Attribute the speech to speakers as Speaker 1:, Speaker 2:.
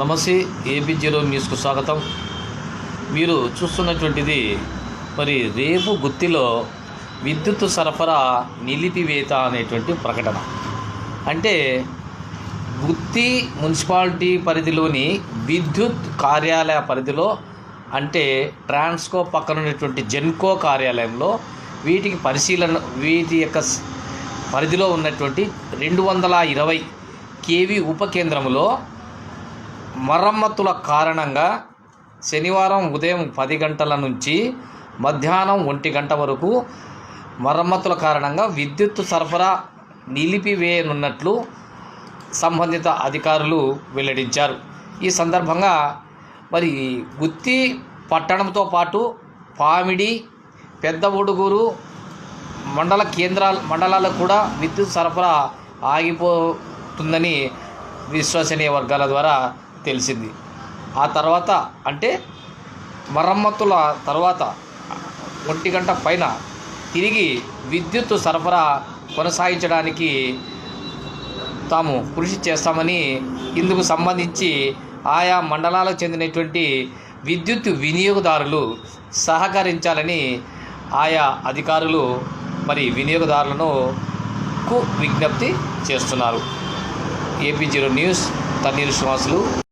Speaker 1: నమస్తే AP zero న్యూస్కు స్వాగతం. మీరు చూస్తున్నటువంటిది మరి రేపు గుత్తిలో విద్యుత్ సరఫరా నిలిపివేత అనేటువంటి ప్రకటన. అంటే గుత్తి మున్సిపాలిటీ పరిధిలోని విద్యుత్ కార్యాలయ పరిధిలో అంటే ట్రాన్స్కో పక్కన ఉన్నటువంటి జెన్కో కార్యాలయంలో వీటికి పరిశీలన వీటి యొక్క పరిధిలో ఉన్నటువంటి రెండు వందల ఇరవై కేవీ ఉపకేంద్రంలో మరమ్మతుల కారణంగా శనివారం ఉదయం పది గంటల నుంచి మధ్యాహ్నం ఒంటి గంట వరకు మరమ్మతుల కారణంగా విద్యుత్ సరఫరా నిలిపివేయనున్నట్లు సంబంధిత అధికారులు వెల్లడించారు. ఈ సందర్భంగా మరి గుత్తి పట్టణంతో పాటు పామిడి పెద్ద ఉడుగురు మండల కేంద్రాల మండలాలకు కూడా విద్యుత్ సరఫరా ఆగిపోతుందని విశ్వసనీయ వర్గాల ద్వారా తెలిసింది. ఆ తర్వాత అంటే మరమ్మతుల తర్వాత ఒంటి గంట పైన తిరిగి విద్యుత్ సరఫరా కొనసాగించడానికి తాము కృషి చేస్తామని ఇందుకు సంబంధించి ఆయా మండలాలకు చెందినటువంటి విద్యుత్ వినియోగదారులు సహకరించాలని ఆయా అధికారులు మరి వినియోగదారులను కు విజ్ఞప్తి చేస్తున్నారు. AP zero news Tanneeru శ్వాసులు